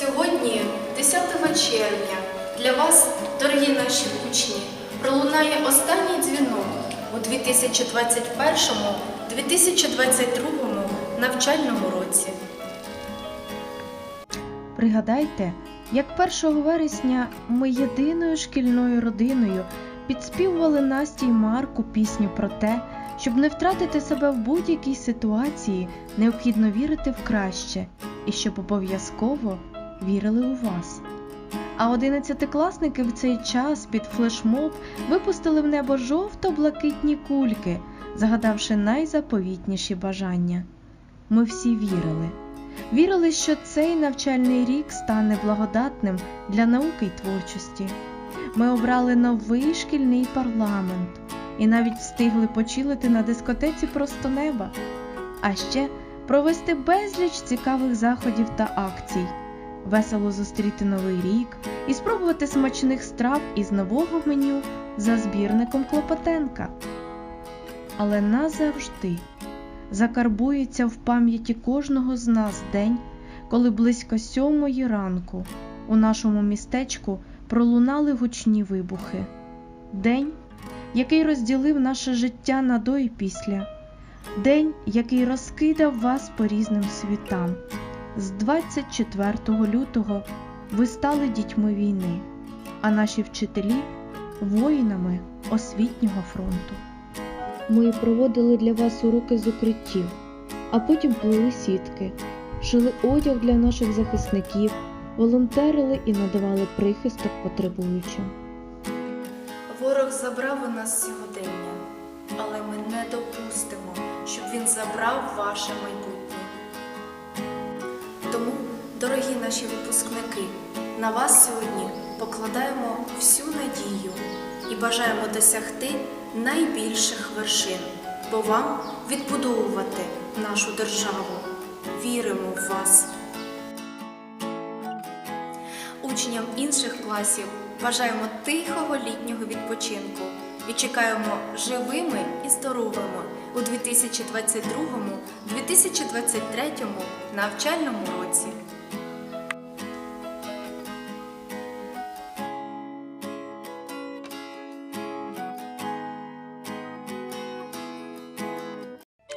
Сьогодні, 10 червня, для вас, дорогі наші учні, пролунає останній дзвінок у 2021-2022 навчальному році. Пригадайте, як 1 вересня ми єдиною шкільною родиною підспівували Насті й Марку пісню про те, щоб не втратити себе в будь-якій ситуації, необхідно вірити в краще і щоб обов'язково вірили у вас. А одинадцятикласники в цей час під флешмоб випустили в небо жовто-блакитні кульки, загадавши найзаповітніші бажання. Ми всі вірили. Вірили, що цей навчальний рік стане благодатним для науки й творчості. Ми обрали новий шкільний парламент і навіть встигли почилити на дискотеці просто неба, а ще провести безліч цікавих заходів та акцій, весело зустріти новий рік і спробувати смачних страв із нового меню за збірником Клопотенка. Але назавжди закарбується в пам'яті кожного з нас день, коли близько сьомої ранку у нашому містечку пролунали гучні вибухи. День, який розділив наше життя на до і після, день, який розкидав вас по різним світам. З 24 лютого ви стали дітьми війни, а наші вчителі воїнами освітнього фронту. Ми проводили для вас уроки з укриттів, а потім плели сітки, шили одяг для наших захисників, волонтерили і надавали прихисток потребуючим. Ворог забрав у нас сьогодення, але ми не допустимо, щоб він забрав ваше майбутнє. Дорогі наші випускники, на вас сьогодні покладаємо всю надію і бажаємо досягти найбільших вершин, бо вам відбудовувати нашу державу. Віримо в вас. Учням інших класів бажаємо тихого літнього відпочинку і чекаємо живими і здоровими у 2022-2023 навчальному році.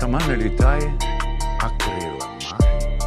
сама не літає, а крила має.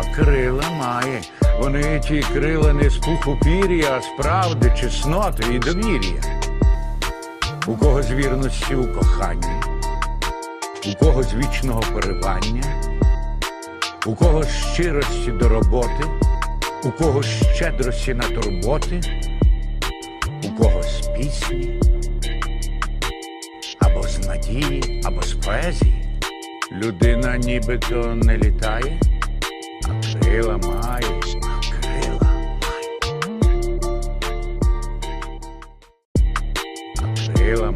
А крила має. Вони ті крила не з пуху пір'я, а з правди, чесноти і довір'я. У кого з вірності у коханні, у кого з вічного поривання, у кого з щирості до роботи, у кого з щедрості на турботи, у кого з пісні, або або з поезії. Людина нібито не літає, а крила має, а крила має. А крила